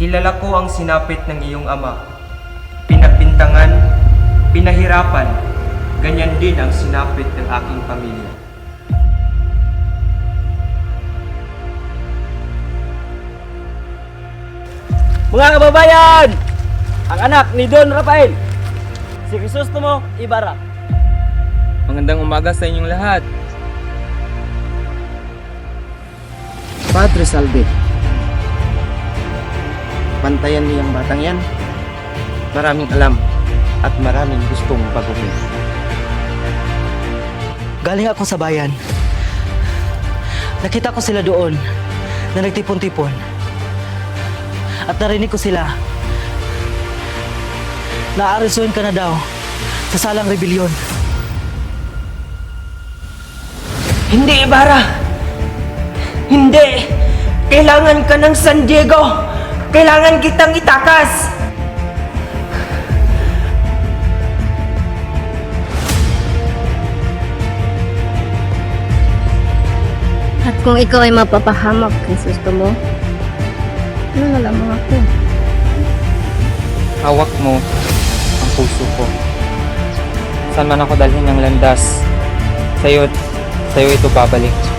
Kilala ko ang sinapit ng iyong ama. Pinagbintangan, pinahirapan, ganyan din ang sinapit ng aking pamilya. Mga kababayan! Ang anak ni Don Rafael, si Crisostomo Ibarra. Magandang umaga sa inyong lahat. Padre Salve. Bantayan niyo ang batang yan. Maraming alam at maraming gustong baguhin. Galing ako sa bayan. Nakita ko sila doon na nagtipon-tipon. At narinig ko sila na aresuin ka na daw sa salang rebelyon. Hindi, Ibarra! Hindi! Kailangan ka ng San Diego! Kailangan kitang itakas! At kung ikaw ay mapapahamak kay susto mo, ano na lamang ako? Hawak mo ang puso ko. Saan man ako dalhin ng landas, sa'yo, sa'yo ito babalik.